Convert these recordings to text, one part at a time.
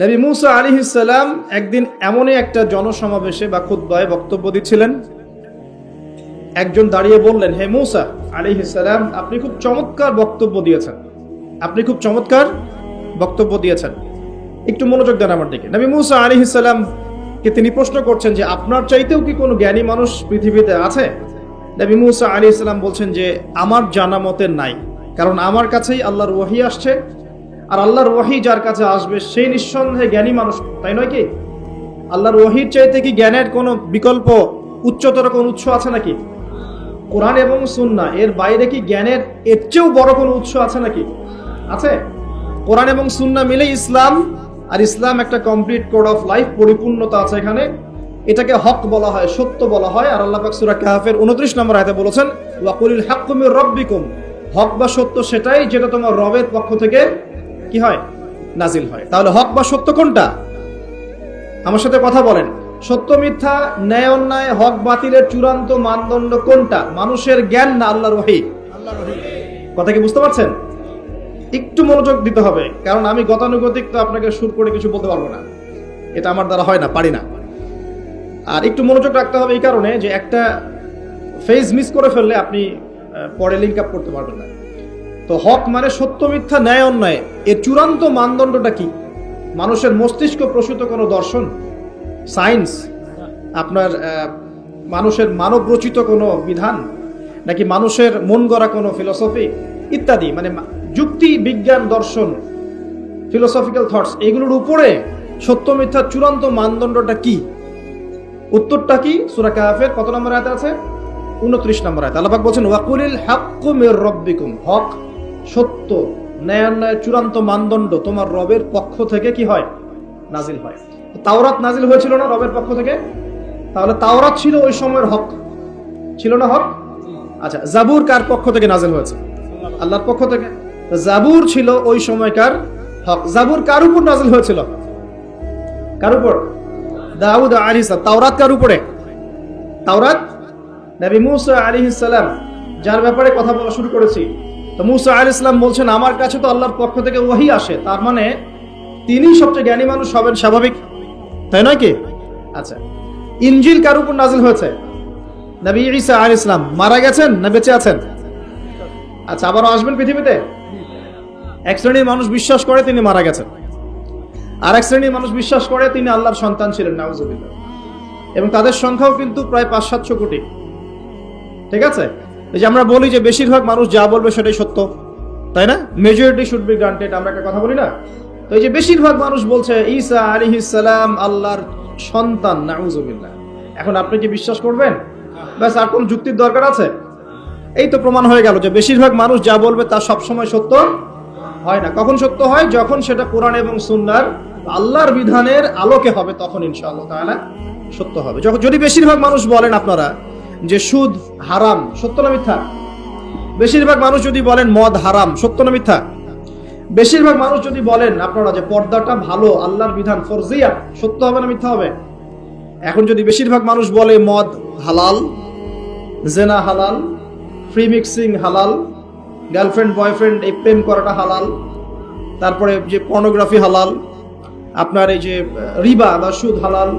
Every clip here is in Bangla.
নবী মুসা আলী ইসাল্লাম একদিন এমনই একটা জনসমাবেশে বা খুদ্বায় বক্তব্য দিচ্ছিলেন। একজন দাঁড়িয়ে বললেন, হে মুসা আলী ইসাল্লাম আপনি খুব চমৎকার বক্তব্য দিয়েছেন। আপনি খুব চমৎকার বক্তব্য দিয়েছেন। একটু মনোযোগ দেন আমার দিকে। নবী মুসা আলী ইসাল্লাম কে তিনি প্রশ্ন করছেন যে, আপনার চাইতেও কি কোনো জ্ঞানী মানুষ পৃথিবীতে আছে? নবী মুসা আলী ইসলাম বলছেন যে, আমার জানা মতে নাই, কারণ আমার কাছেই আল্লাহর ওয়াহি আসছে। আর আল্লাহর ওয়াহি যার কাছে আসবে, সেই নিঃসন্দেহে জ্ঞানী মানুষ, তাই নয় কি? আল্লাহর ওয়াহির চাইতে কি জ্ঞানের কোনো বিকল্প, উচ্চতর কোন উৎস আছে নাকি? কোরআন এবং সুন্না, এর বাইরে কি জ্ঞানের এর চেয়েও বড় কোনো উৎস আছে নাকি? আছে। কোরআন এবং সুন্না মিলে ইসলাম, আর ইসলাম একটা কমপ্লিট কোড অফ লাইফ, পরিপূর্ণতা আছে এখানে। এটাকে হক বলা হয়, সত্য বলা হয়, আর আল্লাহ পাক সূরা কাহফের 29 নম্বর আয়াতে বলেছেন ওয়াকুলিল হাক্কু মির রাব্বিকুম। হক বা সত্য সেটাই যেটা তোমার রবের পক্ষ থেকে কি হয়? নাজিল হয়। তাহলে হক বা সত্য কোনটা? আমার সাথে কথা বলেন। সত্য মিথ্যা ন্যায় অন্যায় হক বাতিলের চূড়ান্ত মানদণ্ড কোনটা? মানুষের জ্ঞান না আল্লাহর ওহী? কথা কি বুঝতে পারছেন? একটু মনোযোগ দিতে হবে কারণ আমি গতানুগতিক তো আপনাকে সুর করে কিছু বলতে পারব না। এটা আমার দ্বারা হয় না পারি না। আর একটু মনোযোগ রাখতে হবে এই কারণে যে একটা ফেজ মিস করে ফেললে আপনি পরে লিঙ্ক আপ করতে পারবেন না। তো হক মানে সত্য, মিথ্যা, ন্যায়, অন্যায়। এর চূড়ান্ত মানদণ্ডটা কি? মানুষের মস্তিষ্ক প্রসূত কোনো দর্শন? সায়েন্স? আপনার মানুষের মানব রচিত কোনো বিধান? নাকি মানুষের মন গড়া কোনো ফিলসফি ইত্যাদি। মানে যুক্তি, বিজ্ঞান, দর্শন ফিলোসফিক্যাল থটস এগুলোর উপরে সত্য মিথ্যার চূড়ান্ত মানদণ্ডটা কি? উত্তরটা কি? সুরা কাহফের কত নম্বর আয়াতে আছে? 29 নম্বর আয়াত। আল্লাহ বলছেন, ওয়াকুলিল হাক্কু মির রাব্বিকুম। হক সত্য ন্যায় অন্যায়ের চূড়ান্ত মানদণ্ড তোমার রবের পক্ষ থেকে কি হয়? নাজিল হয়। তাওরাত নাজিল হয়েছিল না রবের পক্ষ থেকে? তাহলে তাওরাত ছিল ওই সময়ের হক। ছিল না হক? আচ্ছা জাবুর কার পক্ষ থেকে নাজিল হয়েছে? আল্লাহর পক্ষ থেকে। জাবুর ছিল ওই সময়কার হক। জাবুর কার উপর নাজিল হয়েছিল? কার উপর? দাউদ আলিস তাওরাত কার উপরে? তাওরাত? নবী মুসা সালাম। যার ব্যাপারে কথা বলা শুরু করেছি। তো মুসা আলী ইসলাম বলছেন, আমার কাছে তো আল্লাহর পক্ষ থেকে ওহি আসে। তার মানে তিনি সবচেয়ে জ্ঞানী মানুষ হবেন স্বাভাবিক। তাই নয় কি? আচ্ছা ইনজিল কার উপর নাজিল হয়েছে? নবী আলী ইসলাম মারা গেছেন না বেঁচে আছেন? আচ্ছা আবারও আসবেন পৃথিবীতে? এক শ্রেণির মানুষ বিশ্বাস করে তিনি মারা গেছেন। আর এক শ্রেণির মানুষ বিশ্বাস করে তিনি আল্লাহর সন্তান ছিলেন, নাউজুবিল্লাহ। এবং তাদের সংখ্যাও কিন্তু প্রায় পাঁচ সাতশো কোটি। ঠিক আছে? এই যে আমরা বলি যে বেশিরভাগ মানুষ যা বলবে সেটাই সত্য, তাই না? মেজরিটি শুড বি গ্রান্টেড আমরা একটা কথা বলি না? তো এই যে বেশিরভাগ মানুষ বলছে, ঈসা আলাইহিস সালাম আল্লাহর সন্তান নাউজুবিল্লাহ এখন আপনি কি বিশ্বাস করবেন? ব্যাস, আর কোন যুক্তির দরকার আছে? এই তো প্রমাণ হয়ে গেল যে বেশিরভাগ মানুষ যা বলবে তা সবসময় সত্য হয় না। কখন সত্য হয়? যখন সেটা কোরআন এবং সুন্নার আল্লাহর বিধানের আলোকে হবে, তখন ইনশাআল্লাহ তাআলা সত্য হবে। যখন যদি বেশিরভাগ মানুষ বলেন আপনারা যে সুদ হারাম, সত্য না মিথ্যা? বেশিরভাগ মানুষ যদি বলেন মদ হারাম, সত্য না মিথ্যা? বেশিরভাগ মানুষ যদি বলেন আপনারা যে পর্দাটা ভালো, আল্লাহর বিধান ফরজিয়া সত্য হবে না মিথ্যা হবে? এখন যদি বেশিরভাগ মানুষ বলে মদ হালাল, জেনা হালাল ফ্রি মিক্সিং হালাল, গার্লফ্রেন্ড, বয়ফ্রেন্ড, এই প্রেম করাটা হালাল, তারপরে যে পর্নোগ্রাফি হালাল, আপনার এই যে রিবা বা সুদ হালাল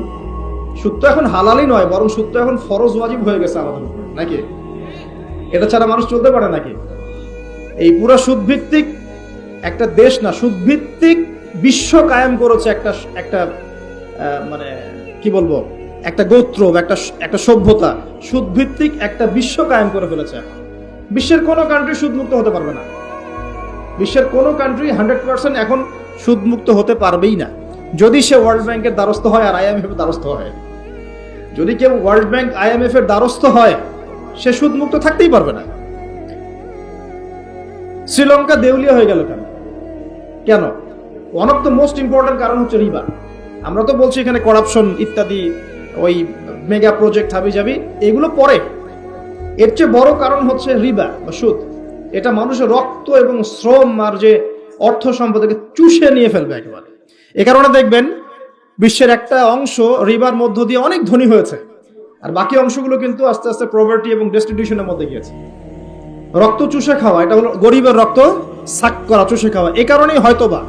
সুদ তো এখন হালালই নয়, বরং সুদ তো এখন ফরজ ওয়াজিব হয়ে গেছে আমাদের উপর, নাকি? এটা ছাড়া মানুষ চলতে পারে নাকি? এই পুরো সুদ ভিত্তিক একটা দেশ না সুদ ভিত্তিক বিশ্ব কায়েম করেছে একটা একটা মানে কি বলব, একটা গোত্র, একটা একটা সভ্যতা সুদ ভিত্তিক একটা বিশ্ব কায়েম করে ফেলেছে। বিশ্বের কোনো কান্ট্রি সুদমুক্ত হতে পারবে না। বিশ্বের কোনো কান্ট্রি হান্ড্রেড পার্সেন্ট এখন সুদমুক্ত হতে পারবেই না। যদি সে ওয়ার্ল্ড ব্যাংকের দ্বারস্থ হয় আর আইএমএফ এর দ্বারস্থ হয়। যদি কেউ ওয়ার্ল্ড ব্যাংক আইএমএফ এর দ্বারস্থ হয়, সে সুদমুক্ত থাকতেই পারবে না। শ্রীলঙ্কা দেউলিয়া হয়ে গেল কেন? কেন? One of the most important কারণ হচ্ছে রিবা আমরা তো বলছি এখানে করাপশন ইত্যাদি, ওই মেগা প্রজেক্ট হাবি যাবি এগুলো পরে। এর চেয়ে বড় কারণ হচ্ছে রিবা বা সুদ। এটা মানুষের রক্ত এবং শ্রম আর যে অর্থ সম্পদকে চুষে নিয়ে ফেলবে একেবারে। এ কারণে দেখবেন বিশ্বের একটা অংশ রিবার মধ্য দিয়ে অনেক ধনী হয়েছে। আর বাকি অংশগুলো কিন্তু আস্তে আস্তে প্রভার্টি এবং ডেস্টিটিউশনের মধ্যে গিয়েছে। রক্ত চুষে খাওয়া, এটা হলো গরিবের রক্ত সাক করা, চুষে খাওয়া। এ কারণেই হয়তোবা,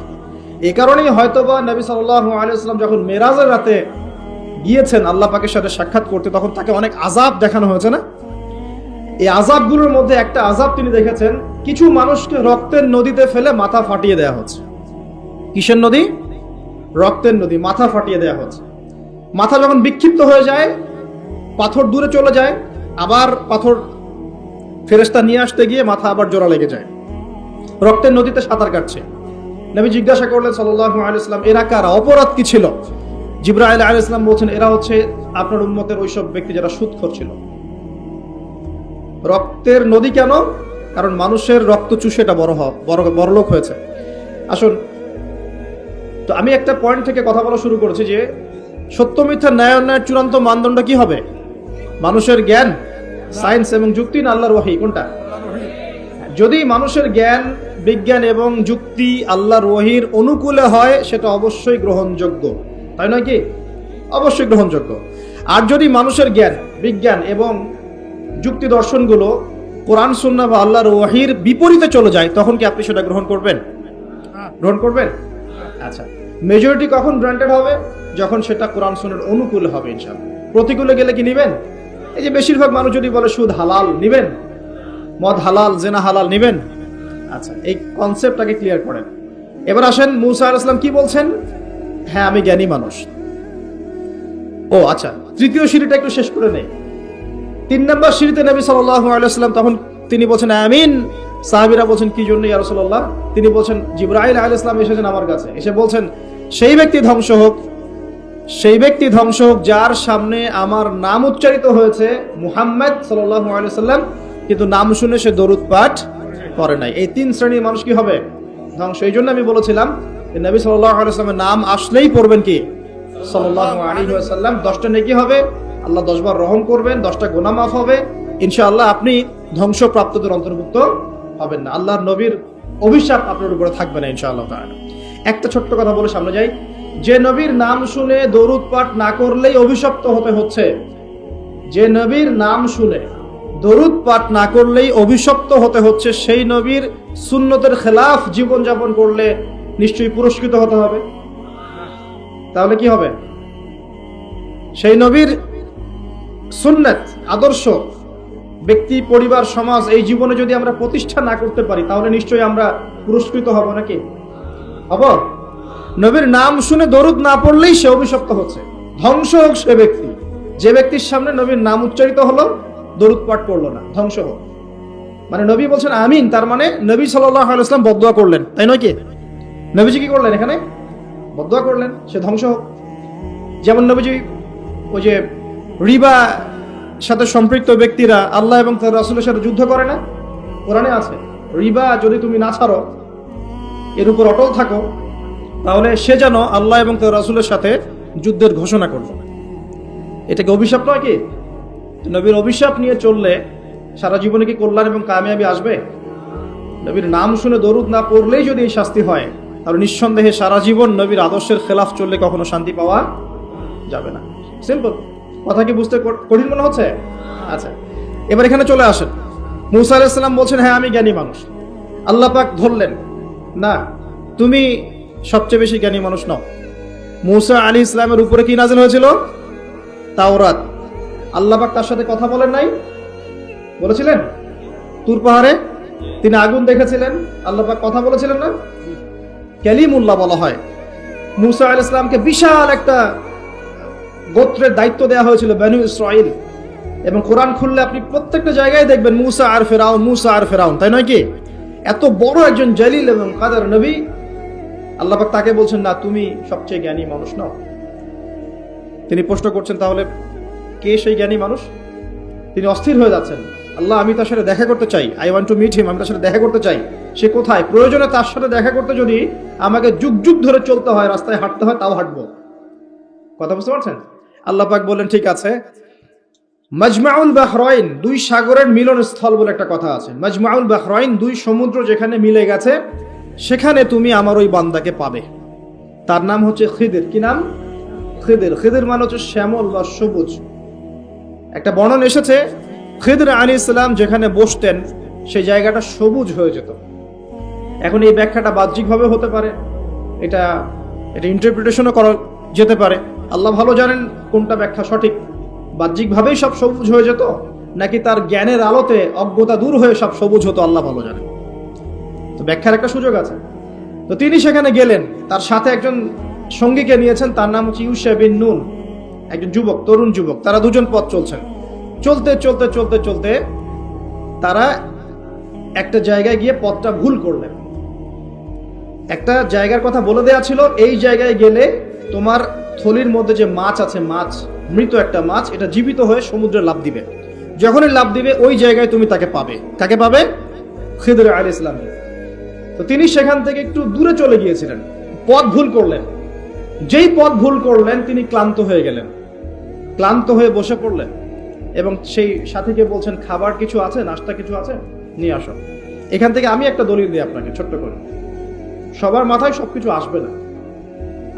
এ কারণেই হয়তোবা নবী সাল্লাল্লাহু আলাইহি ওয়াসাল্লাম যখন মেরাজের রাতে গিয়েছেন আল্লাহ পাকের সাথে সাক্ষাৎ করতে, তখন তাকে অনেক আজাব দেখানো হয়েছে না? এই আজাবগুলোর মধ্যে একটা আজাব তিনি দেখেছেন, কিছু মানুষকে রক্তের নদীতে ফেলে মাথা ফাটিয়ে দেওয়া হচ্ছে। কিসের নদী? রক্তের নদী, মাথা ফাটিয়ে দেওয়া হচ্ছে। মাথা যখন বিক্ষিপ্ত হয়ে যায়, পাথর দূরে চলে যায়, আবার পাথর ফেরেস্তা নিয়ে আসতে গিয়ে মাথা আবার জোড়া লেগে যায়। রক্তের নদীতে সাঁতার কাটছে। নবী জিজ্ঞাসা করলেন সাল্লাহ আলাইসলাম এরা কারা? অপরাধ কি ছিল? জিব্রাইল আলাইসলাম বলছেন, এরা হচ্ছে আপনার উন্মতের ওইসব ব্যক্তি যারা সুদ ছিল। রক্তের নদী কেন? কারণ মানুষের রক্ত চুষে এটা বড় হওয়া বড় বড়লোক হয়েছে। আসুন তো আমি একটা পয়েন্ট থেকে কথা বলা শুরু করেছি যে সত্য, মিথ্যা, ন্যায়, অন্যায়ের চূড়ান্ত মানদণ্ড কি হবে? মানুষের জ্ঞান সায়েন্স এবং যুক্তি না আল্লাহর ওয়াহি? কোনটা? যদি মানুষের জ্ঞান, বিজ্ঞান এবং যুক্তি আল্লাহর ওয়াহির অনুকূলে হয়, সেটা অবশ্যই গ্রহণযোগ্য। তাই নয় কি? অবশ্যই গ্রহণযোগ্য। আর যদি মানুষের জ্ঞান, বিজ্ঞান এবং যুক্তি দর্শনগুলো কোরআন সুন্না বা আল্লাহর ওয়াহির বিপরীতে চলে যায়, তখন কি আপনি সেটা গ্রহণ করবেন? গ্রহণ করবেন? আচ্ছা মেজরিটি কখন গ্রান্টেড হবে? যখন সেটা কোরআন সুন্নার অনুকূলে হবে, ইনশাআল্লাহ। প্রতিকূলে গেলে কি নিবেন? এই যে বেশিরভাগ মানুষ যদি বলে সুদ হালাল, নিবেন? মদ হালাল, জেনা হালাল, নিবেন? আচ্ছা এই কনসেপ্টটাকে ক্লিয়ার করেন। এবার আসেন, মুসা আল কি বলছেন? হ্যাঁ আমি জ্ঞানী মানুষ। ও আচ্ছা তৃতীয় সিঁড়িটা একটু শেষ করে নেই। তিন নম্বর সিঁড়িতে নবী সাল্লাহ আলাইসাল্লাম তখন তিনি বলছেন, আমিন। সাহাবিরা বলছেন, কি জন্য ইয়া রাসূলুল্লাহ? তিনি বলছেন, জিব্রাইল আলাইহিস সালাম এসেছেন আমার কাছে। এসে বলছেন, সেই ব্যক্তি ধ্বংস হোক, সেই ব্যক্তি ধ্বংস হোক যার সামনে আমার নাম উচ্চারিত হয়েছে মুহাম্মদ সাল্লাল্লাহু আলাইহি সাল্লাম, কিন্তু নাম শুনে সে দরুদ পাঠ করে নাই। এই তিন শ্রেণির মানুষ কি হবে? ধ্বংস। এই জন্য আমি বলেছিলাম নবী সাল্লাল্লাহু আলাইহি সাল্লামের নাম আসলেই পড়বেন কি? সাল্লাল্লাহু আলাইহি ওয়াসাল্লাম। দশটা নেকি হবে, আল্লাহ দশবার রহম করবেন, দশটা গোনা মাফ হবে। ইনশাআল্লাহ আপনি ধ্বংসপ্রাপ্তদের অন্তর্ভুক্ত হবেন না। আল্লাহর নবীর অভিশাপ আপনার উপরে থাকবে না ইনশাআল্লাহ তাআলা। একটা ছোট্ট কথা বলে সামনে যাই। যে নবীর নাম শুনে দরুদ পাঠ না করলেই অভিশপ্ত হতে হচ্ছে। যে নবীর নাম শুনে দরুদ পাঠ না করলেই অভিশপ্ত হতে হচ্ছে, সেই নবীর সুন্নতের খেলাফ জীবনযাপন করলে নিশ্চয়ই পুরস্কৃত হতে হবে। তাহলে কি হবে? সেই নবীর সুন্নত, আদর্শ ব্যক্তি, পরিবার, সমাজ এই জীবনে যদি আমরা প্রতিষ্ঠা না করতে পারি, তাহলে নিশ্চয়ই আমরা পুরস্কৃত হব নাকি? হব? নবীর নাম শুনে দরুদ না পড়লেই সে অভিশপ্ত হচ্ছে। ধ্বংস হোক সে ব্যক্তি। যে ব্যক্তির সামনে নবীর নাম উচ্চারিত হলো, দরুদ পাঠ করল না। ধ্বংস হোক। মানে নবী বলছেন আমিন, তার মানে নবী আলাইসলাম বদয়া করলেন। তাই নয় কি? নবীজি কি করলেন এখানে? বদয়া করলেন, সে ধ্বংস হোক। যেমন নবীজি ওই যে রিবা সাথে সম্পৃক্ত ব্যক্তিরা আল্লাহ এবং তার রাসুলের সাথে যুদ্ধ করে না? কোরআনে আছে, রিবা যদি তুমি না ছাড়ো, এর উপর অটল থাকো, তাহলে সে যেন আল্লাহ এবং তার রাসুলের সাথে যুদ্ধের ঘোষণা করল। এটা কি অভিশাপ নয় কি? নবীর অভিশাপ নিয়ে চললে সারা জীবনে কি কল্যাণ এবং কামিয়াবি আসবে? নবীর নাম শুনে দরুদ না পড়লেই যদি এই শাস্তি হয়, তাহলে নিঃসন্দেহে সারা জীবন নবীর আদর্শের খেলাফ চললে কখনো শান্তি পাওয়া যাবে না। সিম্পল কথা কি বুঝতে কঠিন মনে হচ্ছে? আচ্ছা। এবার এখানে চলে আসেন। মুসা আলাইসাল্লাম বলছেন হ্যাঁ আমি জ্ঞানী মানুষ। আল্লাহ পাক ধরলেন, না, তুমি সবচেয়ে বেশি জ্ঞানী মানুষ নও। মুসা আলী ইসলামের উপরে কি নাজিল হয়েছিল? তাওরাত। আল্লাহ পাক তার সাথে কথা বলেন নাই। বলেছিলেন? তুর পাহাড়ে? তিনি আগুন দেখেছিলেন। আল্লাহ পাক কথা বলেছিলেন না? ক্যালিমুল্লাহ বলা হয়। মুসা আল ইসলামকে বিশাল একটা গোত্রের দায়িত্ব দেওয়া হয়েছিল বেনু ইসরাইল এবং কোরআন খুললে আপনি প্রত্যেকটা জায়গায় দেখবেন মুসা আর ফেরাউন, মুসা আর ফেরাউন, তাই নয় কি? এত বড় একজন জলিল এবং কাদার নবী? আল্লাহ তাকে বলছেন, না, তুমি সবচেয়ে জ্ঞানী মানুষ নও। তিনি প্রশ্ন করছেন, তাহলে কে সেই জ্ঞানী মানুষ? তিনি অস্থির হয়ে যাচ্ছেন, আল্লাহ, আমি তার সাথে দেখা করতে চাই। I want to meet him আমি তার সাথে দেখা করতে চাই। সে কোথায়? প্রয়োজনে তার সাথে দেখা করতে যদি আমাকে যুগ যুগ ধরে চলতে হয়, রাস্তায় হাঁটতে হয়, তাও হাঁটবো। কথা বুঝতে পারছেন? আল্লাহ বলেন, ঠিক আছে। মাজমাউল বাহরাইন, দুই সাগরের মিলন স্থল বলে একটা কথা আছে। মাজমাউল বাহরাইন, দুই সমুদ্র যেখানে মিলে গেছে, সেখানে তুমি আমার ওই বান্দাকে পাবে। তার নাম হচ্ছে খিদের। কি নাম? খিদির। খিদের মানে হচ্ছে শ্যামল বা সবুজ। একটা বর্ণন এসেছে, খিদির আলী ইসলাম যেখানে বসতেন, সেই জায়গাটা সবুজ হয়ে যেত। এখন এই ব্যাখ্যাটা বাহ্যিকভাবে হতে পারে, এটা এটা ইন্টারপ্রিটেশনও করা যেতে পারে। আল্লাহ ভালো জানেন কোনটা ব্যাখ্যা সঠিক। বাহ্যিকভাবেই সব সবুজ হয়ে যেত, নাকি তার জ্ঞানের আলোতে অজ্ঞতা দূর হয়ে সব সবুজ হতো, আল্লাহ ভালো জানেন। তো ব্যাখ্যার একটা সুযোগ আছে। তো তিনি সেখানে গেলেন, তার সাথে একজন সঙ্গীকে নিয়েছেন, তার নাম হচ্ছে ইউসা বিন নুন, একজন যুবক, তরুণ যুবক, তারা দুজন পথ চলছেন। চলতে চলতে চলতে চলতে তারা একটা জায়গায় গিয়ে পথটা ভুল করলেন। একটা জায়গার কথা বলে দেওয়া ছিল, এই জায়গায় গেলে তোমার থলির মধ্যে যে মাছ আছে, মাছ, মৃত একটা মাছ, এটা জীবিত হয়ে সমুদ্রে লাভ দিবে। যখনই লাভ দিবে, ওই জায়গায় তুমি তাকে পাবে। কাকে পাবে? খিদর আল ইসলাম। তো তিনি সেখান থেকে একটু দূরে চলে গিয়েছিলেন। পথ ভুল করলেন। যেই পথ ভুল করলেন, তিনি ক্লান্ত হয়ে গেলেন। ক্লান্ত হয়ে বসে পড়লেন। এবং সেই সাথীকে বলছেন, খাবার কিছু আছে? নাস্তা কিছু আছে? নিয়ে আসো। এখান থেকে আমি একটা দলিল দিই আপনাকে, ছোট্ট করে। সবার মাথায় সবকিছু আসবে না।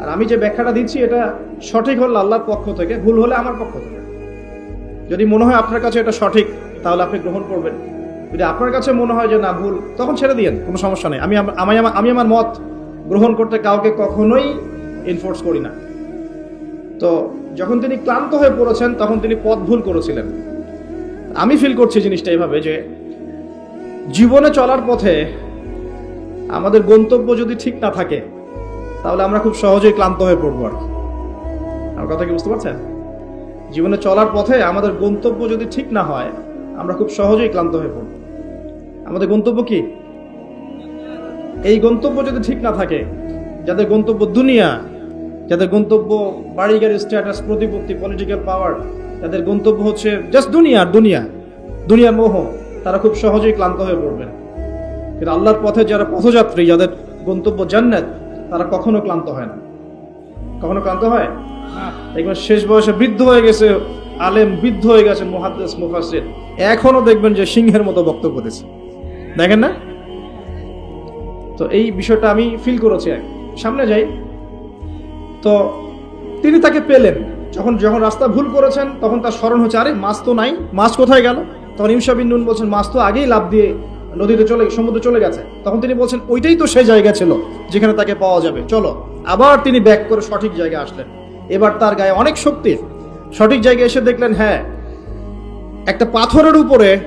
আর আমি যে ব্যাখ্যাটা দিচ্ছি, এটা সঠিক হলে আল্লাহর পক্ষ থেকে, ভুল হলে আমার পক্ষ থেকে। যদি মনে হয় আপনার কাছে এটা সঠিক, তাহলে আপনি গ্রহণ করবেন। যদি আপনার কাছে মনে হয় যে না, ভুল, তখন ছেড়ে দিয়েন, কোনো সমস্যা নেই। আমি আমি আমি আমার মত গ্রহণ করতে কাউকে কখনোই ইনফোর্স করি না। তো যখন তিনি ক্লান্ত হয়ে পড়েছেন, তখন তিনি পথ ভুল করেছিলেন। আমি ফিল করছি জিনিসটা এইভাবে যে, জীবনে চলার পথে আমাদের গন্তব্য যদি ঠিক না থাকে তাহলে আমরা খুব সহজেই ক্লান্ত হয়ে পড়ব আর কি। আমার কথা কি বুঝতে পারছেন? জীবনে চলার পথে আমাদের গন্তব্য যদি ঠিক না হয়, আমরা খুব সহজেই ক্লান্ত হয়ে পড়ব। আমাদের গন্তব্য কি? এই গন্তব্য যদি ঠিক না থাকে, যাদের গন্তব্য দুনিয়া, যাদের গন্তব্য বাড়ি গাড়ি স্ট্যাটাস প্রতিপত্তি পলিটিক্যাল পাওয়ার যাদের গন্তব্য হচ্ছে জাস্ট দুনিয়া দুনিয়া দুনিয়ার মোহ, তারা খুব সহজেই ক্লান্ত হয়ে পড়বেন কিন্তু আল্লাহর পথে যারা পথযাত্রী, যাদের গন্তব্য জান্নাত তারা কখনো ক্লান্ত হয় না। কখনো ক্লান্ত হয়? দেখবেন শেষ বয়সে বৃদ্ধ হয়ে গেছে, আলেম বৃদ্ধ হয়ে গেছে মুহাদ্দেস মুফাসির এখনও দেখবেন যে সিংহের মতো বক্তব্য দিচ্ছে। দেখেন না? তো এই বিষয়টা আমি ফিল করেছি সামনে যাই। তো তিনি তাকে পেলেন। যখন যখন রাস্তা ভুল করেছেন, তখন তার স্মরণ হচ্ছে, আরে, মাছ তো নাই, মাছ কোথায় গেল? তখন ইমসা বিন নুন বলছেন, মাছ তো আগেই লাভ দিয়ে নদীতে চলে সমুদ্রে চলে গেছে। তখন তিনি বলছেন, ওইটাই তো সেই জায়গা ছিল যেখানে তাকে পাওয়া যাবে। চলো। আবার তিনি ব্যাক করে সঠিক জায়গায় আসলেন। এবার তার গায়ে অনেক শক্তির সঠিক জায়গায় এসে দেখলেন হ্যাঁ একটা পাথরের উপরে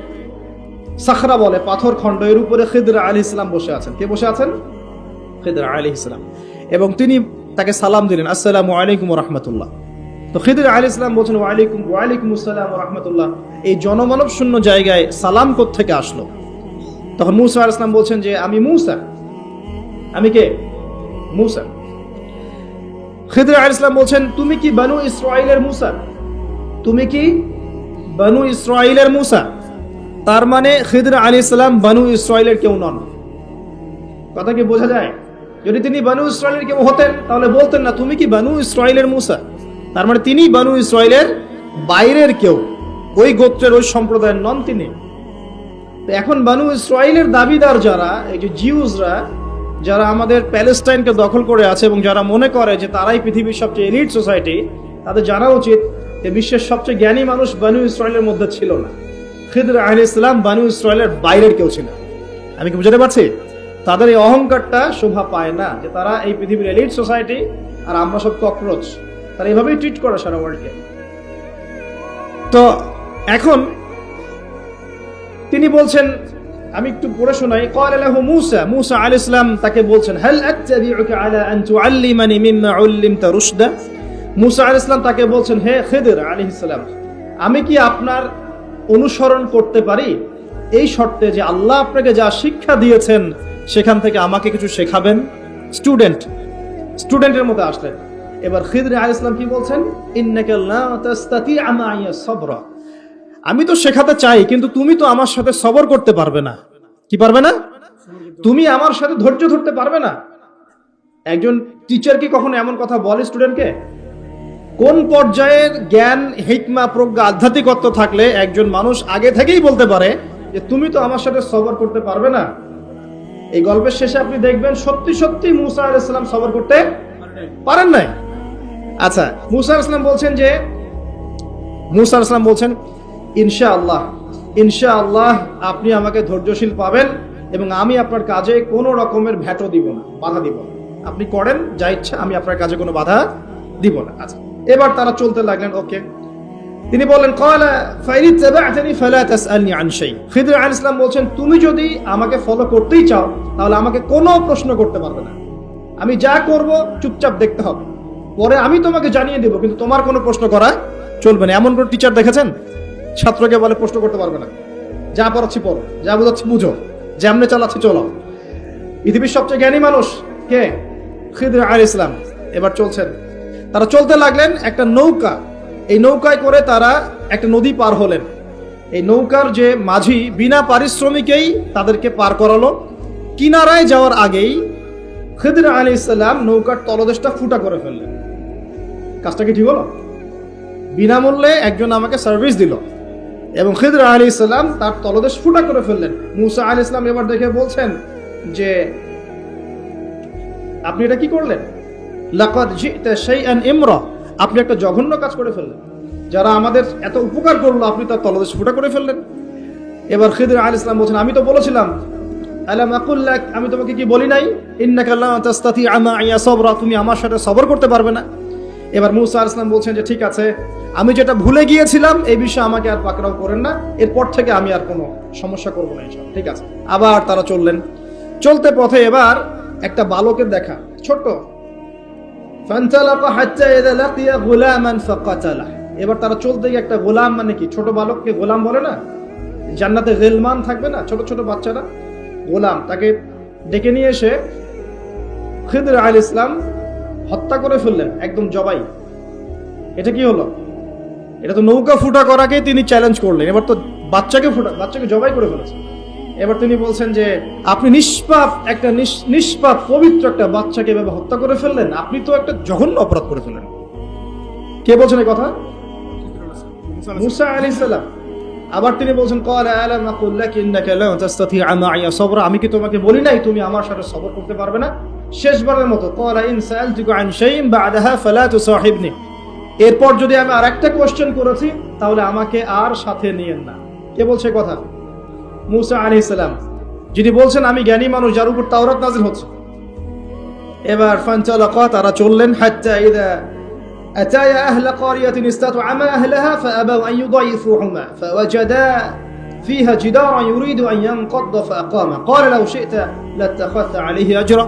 সাখরা বলে, পাথর খণ্ড। এর উপরে খিদর আলী ইসলাম বসে আছেন। কে বসে আছেন? খিদর আলী ইসলাম। এবং তিনি তাকে সালাম দিলেন, আসসালামু আলাইকুম রহমতুল্লাহ তো খিদর আলী ইসলাম বলছেন, ওয়ালাইকুম ওয়ালাইকুম আসসালাম রহমতুল্লাহ এই জনমানব শূন্য জায়গায় সালাম থেকে আসলো? তখন মুসা আল ইসলাম বলছেন যে, আমি মুসা। আমি কে? মুসা। খিদর আল ইসলাম বলছেন, তুমি কি বানু ইসরাইলের মুসা? তুমি কি বানু ইসরাইলের মুসা? তার মানে খিদর আলী ইসলাম বানু ইসরাইলের কেউ নন। কথা কি বোঝা যায়? যদি তিনি বানু ইসরায়েলের কেউ হতেন, তাহলে বলতেন না, তুমি কি বানু ইসরায়েলের মুসা? তার মানে তিনি বানু ইসরায়েলের বাইরের কেউ। ওই গোত্রের, ওই সম্প্রদায়ের নন তিনি। এখন বানু ইসরায়েলের দাবিদার যারা, এই যে জিউজরা যারা আমাদের প্যালেস্টাইনকে দখল করে আছে এবং যারা মনে করে যে তারাই পৃথিবীর সবচেয়ে এলিট সোসাইটি, তাদের জানা উচিত যে বিশ্বের সবচেয়ে জ্ঞানী মানুষ বানু ইসরায়েলের মধ্যে ছিল না। খিদর আহ ইসলাম বানু ইসরায়েলের বাইরের কেউ ছিল আমি কি বুঝতে পারছি? তাদের এই অহংকারটা শোভা পায় না যে তারা এই পৃথিবীর এলিট সোসাইটি আর আমরা সব ককরোচ। তারা এভাবেই ট্রিট করে সারা ওয়ার্ল্ডকে তো এখন তিনি বলছেন আমি একটু পড়ে শোনাই قال له موسى موسى আলাইহিস সালাম তাকে বলছেন هل اتبعك على ان تعلمني مما علمت رشدا মুসা আলাইহিস সালাম তাকে বলছেন হে খিদর আলাইহিস সালাম আমি কি আপনার অনুসরণ করতে পারি এই শর্তে যে আল্লাহ আপনাকে যা শিক্ষা দিয়েছেন সেখান থেকে আমাকে কিছু শেখাবেন স্টুডেন্ট স্টুডেন্টের মতো আসলেন এবার খিদর আলাইহিস সালাম কি বলছেন ইন্নাকা লা তাস্তাতিআ মাইয়া সাবরা আমি তো শেখাতে চাই, কিন্তু তুমি তো আমার সাথে সবর করতে পারবে না। কি পারবে না? তুমি আমার সাথে ধৈর্য ধরতে পারবে না। একজন টিচার কি কখনো এমন কথা বলে স্টুডেন্টকে কোন পর্যায়ের জ্ঞান হিকমা প্রজ্ঞা, আধ্যাত্মিকত্ব থাকলে একজন মানুষ আগে থেকেই বলতে পারে যে, তুমি তো আমার সাথে সবর করতে পারবে না এই গল্পের শেষে আপনি দেখবেন, সত্যি সত্যি মুসা আলাইসাল্লাম সবর করতে পারেন নাই। আচ্ছা মুসা আলাইসাল্লাম বলছেন যে, মুসা আলাইসাল্লাম বলছেন ইনশা আল্লাহ ইনশা আল্লাহ আপনি আমাকে ধৈর্যশীল পাবেন এবং আমি আপনার কাজে কোনো রকমের ভ্যাটও দিব না, বাধা দিব না। আপনি করেন, যা ইচ্ছা, আমি আপনার কাজে কোনো বাধা দিব না। আচ্ছা এবার তারা চলতে লাগলেন, ওকে। তিনি বললেন কয়লা ফাইরি তাবাআতানি ফালা তাসআলনি আন খিদর আলাইহিস সালাম বলছেন, তুমি যদি আমাকে ফলো করতেই চাও, তাহলে আমাকে কোনো প্রশ্ন করতে পারবে না। আমি যা করব, চুপচাপ দেখতে হবে। পরে আমি তোমাকে জানিয়ে দেব, কিন্তু তোমার কোনো প্রশ্ন করা চলবে না। এমন কোন টিচার দেখেছেন? ছাত্রকে বলে প্রশ্ন করতে পারবে না। যা পড়াচ্ছি পড়ো, যা বোঝাচ্ছি বুঝো, যেমনে চালাচ্ছি চলো। পৃথিবীর সবচেয়ে জ্ঞানী মানুষ কে? খিদর আল ইসলাম। এবার চলছেন। তারা চলতে লাগলেন একটা নৌকা। এই নৌকায় করে তারা একটা নদী পার হলেন। এই নৌকার যে মাঝি বিনা পারিশ্রমিকেই তাদেরকে পার করালো। কিনারায় যাওয়ার আগেই খিদর আলী ইসলাম নৌকার তলদেশটা ফুটা করে ফেললেন। কাজটা কি ঠিক হলো? বিনামূল্যে একজন আমাকে সার্ভিস দিল। এবং খিদর আলী ইসলাম তার তলদেশ ফুটা করে ফেললেন। মুসা আলী ইসলাম এবার দেখে বলছেন যে, আপনি এটা কি করলেন? শাইআন ইমরা। আপনি একটা জঘন্য কাজ করে ফেললেন। যারা আমাদের এত উপকার করল, আপনি তার তলদেশ ফুটা করে ফেললেন। এবার খিদর আলী ইসলাম বলছেন, আমি তো বলেছিলাম, আলাম আকুল্লাক আমি তোমাকে কি বলি নাই? ইন্নাকা লা তাস্তাতি আমা সবরা, তুমি আমার সাথে সবর করতে পারবে না। এবার মুসা আলাইহিস সালাম বলছেন যে, ঠিক আছে আমি যেটা ভুলে গিয়েছিলাম, এই বিষয়ে আমাকে আর পাকড়াও করেন না। এরপর থেকে আমি আর কোনো সমস্যা করব না ইনশাআল্লাহ। ঠিক আছে? আবার তারা চললেন। চলতে পথে এবার একটা বালকের দেখা। ছোট্ট। এবার তারা চলতে গিয়ে একটা গোলাম মানে কি? ছোট বালককে গোলাম বলে না? জান্নাতে গেলমান থাকবে না? ছোট ছোট বাচ্চারা? গোলাম। তাকে ডেকে নিয়ে এসে খিদর আল ইসলাম হত্যা করে ফেললেন। একদম জবাই। এটা কি হলো? এটা তো নৌকা ফুটা করাকে তিনি চ্যালেঞ্জ করলেন। এবার তো বাচ্চাকে ফুটা বাচ্চাকে জবাই করে ফেলেছেন এবার তিনি বলছেন যে, আপনি নিষ্পাপ, একটা নিষ্পাপ, পবিত্র একটা বাচ্চাকে এভাবে হত্যা করে ফেললেন? আপনি তো একটা জঘন্য অপরাধ করে ফেললেন। কে বলছেন এই কথা? মুসা আলী সাল্লাম আবার তিনি বলছেন আমি কি তোমাকে বলি নাই, তুমি আমার সাথে সবর করতে পারবে না? শেষবারের মতো, ক্বালা ইন এরপর যদি আমি আরেকটা কোশ্চেন করেছি তাহলে আমাকে আর সাথে নিয়েন না কে বলছে এই কথা মুসা আলাইহিস সালাম যিনি বলছেন আমি জ্ঞানী মানুষ যার উপর তাওরাত নাযিল হচ্ছে এবার ফান্তালাকা তারা চললেন হাত্তা ইদা أتايا أهل قرية استطعما أهلها فأبوا أن يضيفوهما فوجدا فيها جدارا يريد أن ينقض فأقامه قال لو شئت لاتخذت عليه أجرا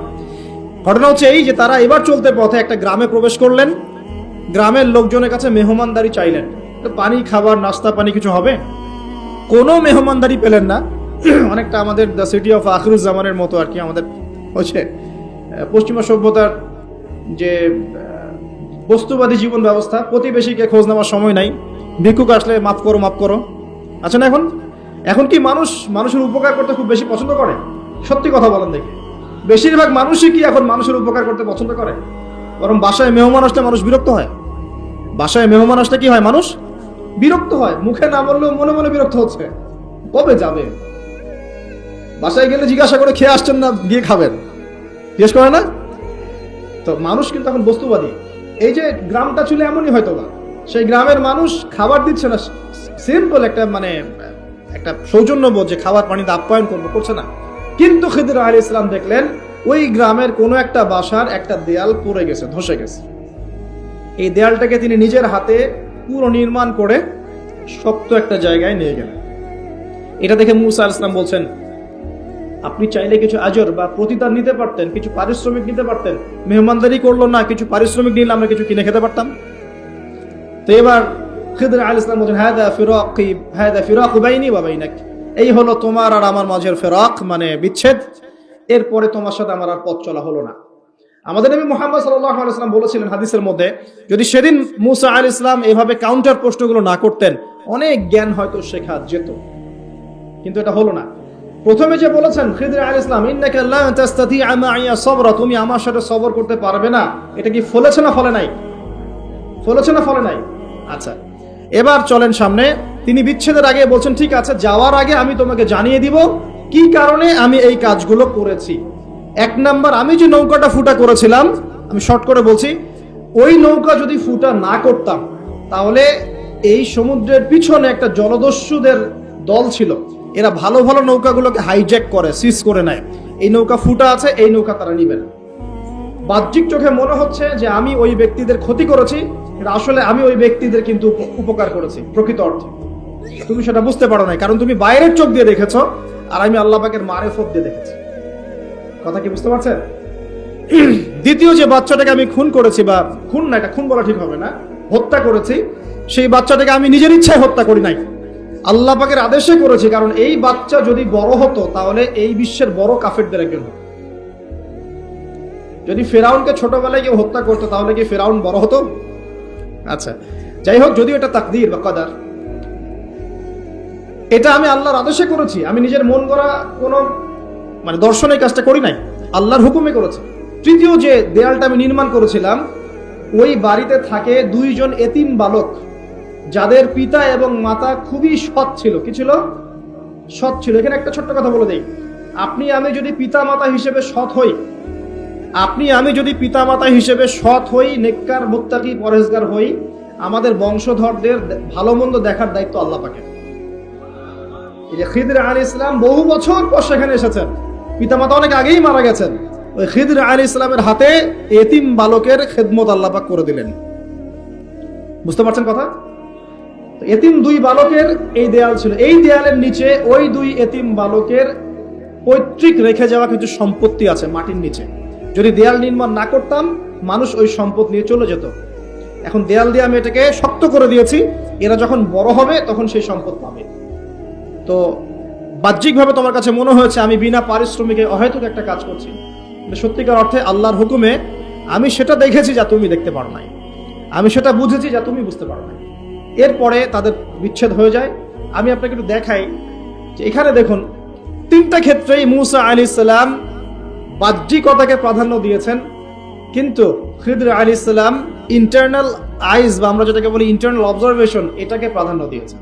ঘটনা হচ্ছে এই যে তারা এবার চলতে পথে একটা গ্রামে প্রবেশ করলেন গ্রামের লোকজনের কাছে মেহমানদারি চাইলেন। তো পানি, খাবার, নাস্তা, পানি কিছু হবে? কোনো মেহমানদারি পেলেন না। অনেকটা আমাদের দ্য সিটি অফ আখরুজ্জামানের মতো আর কি আমাদের হচ্ছে পশ্চিমা সভ্যতার যে বস্তুবাদী জীবন ব্যবস্থা, প্রতিবেশীকে খোঁজ নেওয়ার সময় নাই। ভিক্ষুক আসলে মাফ করো মাফ করো। আছে না এখন? এখন কি মানুষ, মানুষের উপকার করতে খুব বেশি পছন্দ করে? সত্যি কথা বলেন দেখি। বেশিরভাগ মানুষই কি এখন মানুষের উপকার করতে পছন্দ করে? বরং বাসায় মেহমান আসলে মানুষ বিরক্ত হয়? বাসায় মেহমান আসলে কি হয় মানুষ? বিরক্ত হয়। মুখে না বললেও মনে মনে বিরক্ত হচ্ছে। কবে যাবে? বাসায় গেলে জিজ্ঞাসা করে খেয়ে আসছেন না, গিয়ে খাবেন। জিজ্ঞেস করে না? তো মানুষ কিন্তু এখন বস্তুবাদী। এই যে গ্রামটা ছিল এমনই হয়তো বা। সেই গ্রামের মানুষ খাবার দিচ্ছে না। সিম্পল একটা মানে একটা সৌজন্যবোধ যে খাবার পানিতে আপ্যায়ন করব, করছে না। কিন্তু খিদির আলী ইসলাম দেখলেন, ওই গ্রামের কোনো একটা বাসার একটা দেয়াল পড়ে গেছে, ধসে গেছে। এই দেয়ালটাকে তিনি নিজের হাতে পুরো নির্মাণ করে শক্ত একটা জায়গায় নিয়ে গেলেন। এটা দেখে মুসা ইসলাম বলছেন, আপনি চাইলে কিছু আজর বা প্রতিদান নিতে পারতেন, কিছু পারিশ্রমিক নিতে পারতেন। মেহমানদারি করল না, কিছু পারিশ্রমিক নিলে আমরা কিছু কিনে খেতে পারতাম? তো এবার খিদর আল ইসলাম বলছেন হ্যাঁ ফিরাক হ্যাঁ ফিরাক বাইনি বা বাইনাক। এই হলো তোমার আর আমার মাঝের ফেরাক মানে বিচ্ছেদ। এরপরে তোমার সাথে আমার আর পথ চলা হলো না। আমাদের নবী মোহাম্মদ সাল্লাম বলেছিলেন হাদিসের মধ্যে, যদি সেদিন মুসা আল ইসলাম এভাবে কাউন্টার প্রশ্নগুলো না করতেন, অনেক জ্ঞান হয়তো শেখা যেত। কিন্তু এটা হলো না। প্রথমে যে বলেছেন, খিদর আল ইসলাম সাবরা তুমি আমার সাথে সবর করতে পারবে না। এটা কি ফলেছে না ফলে নাই? ফলেছে না ফলে নাই? আচ্ছা এবার চলেন সামনে। তিনি বিচ্ছেদের আগে বলছেন, ঠিক আছে, যাওয়ার আগে আমি তোমাকে জানিয়ে দিব কি কারণে আমি এই কাজগুলো করেছি। এক নাম্বার, আমি যে নৌকাটা ফুটা করেছিলাম, আমি শর্ট করে বলছি, ওই নৌকা যদি ফুটা না করতাম, তাহলে এই সমুদ্রের পিছনে একটা জলদস্যুদের দল ছিল। এরা ভালো ভালো নৌকাগুলোকে হাইজ্যাক করে সিজ করে নেয়। এই নৌকা ফুটা আছে, এই নৌকা তারা নিবে না। বাহ্যিক চোখে মনে হচ্ছে যে আমি ওই ব্যক্তিদের ক্ষতি করেছি আসলে আমি ওই ব্যক্তিদের কিন্তু উপকার করেছি, প্রকৃত অর্থে। তুমি সেটা বুঝতে পারো নাই, কারণ তুমি বাইরের চোখ দিয়ে দেখেছ, আর আমি আল্লাহ পাকের মারেফত দিয়ে দেখেছি। কথা কি বুঝতে পারছেন? দ্বিতীয় যে বাচ্চাটাকে আমি খুন করেছি বা খুন না, এটা খুন বলা ঠিক হবে না, হত্যা করেছি, সেই বাচ্চাটাকে আমি নিজের ইচ্ছায় হত্যা করি নাই। আল্লাহ পাকের আদেশে করেছি, কারণ এই বাচ্চা যদি বড় হতো, তাহলে এই বিশ্বের বড় কাফেরদের একজন যদি ফেরাউনকে ছোটবেলায় কেউ হত্যা করতো, তাহলে কি ফেরাউন বড় হতো? আচ্ছা যাই হোক, যদিও এটা তাকদির বা কাদার। এটা আমি আল্লাহর আদেশে করেছি, আমি নিজের মন করা কোনো মানে দর্শনের কাজটা করি নাই, আল্লাহর হুকুমে করেছি। তৃতীয় যে দেয়ালটা আমি নির্মাণ করেছিলাম, ওই বাড়িতে থাকে দুইজন এতিম বালক, যাদের পিতা এবং মাতা খুবই সৎ ছিল। কি ছিল? সৎ ছিল। এখানে একটা ছোট্ট কথা বলে দেই। আপনি, আমি যদি পিতা মাতা হিসেবে সৎ হই, আপনি, আমি যদি পিতা মাতা হিসেবে সৎ হই, নেককার, মুত্তাকি পরেজগার হই, আমাদের বংশধরদের ভালো মন্দ দেখার দায়িত্ব আল্লাহ পাকে খিদর আলী ইসলাম বহু বছর পর সেখানে এসেছেন। পিতামাতা অনেক আগেই মারা গেছেন। ওই খিদর আলী ইসলামের হাতে এতিম বালকের খেদমত আল্লাপাক করে দিলেন। বুঝতে পারছেন কথা? এতিম দুই বালকের এই দেয়াল ছিল। এই দেয়ালের নিচে ওই দুই এতিম বালকের পৈতৃক রেখে যাওয়া কিছু সম্পত্তি আছে মাটির নিচে। যদি দেয়াল নির্মাণ না করতাম, মানুষ ওই সম্পদ নিয়ে চলে যেত। এখন দেয়াল দিয়ে আমি এটাকে শক্ত করে দিয়েছি। এরা যখন বড় হবে, তখন সেই সম্পদ পাবে। তো বাহ্যিকভাবে তোমার কাছে মনে হয়েছে আমি বিনা পারিশ্রমিকে অহেতুক একটা কাজ করছি। সত্যিকার অর্থে আল্লাহর হুকুমে আমি সেটা দেখেছি যা তুমি দেখতে পারো নাই। আমি সেটা বুঝেছি যা তুমি বুঝতে পারো নাই। এরপরে তাদের বিচ্ছেদ হয়ে যায়। আমি আপনাকে একটু দেখাই যে এখানে দেখুন, তিনটা ক্ষেত্রেই মুসা আলী ইসলাম বাহ্যিকতাকে প্রাধান্য দিয়েছেন। কিন্তু খিদর আলী ইসলাম ইন্টারনাল আইজ বা আমরা যেটাকে বলি ইন্টারনাল অবজারভেশন এটাকে প্রাধান্য দিয়েছেন।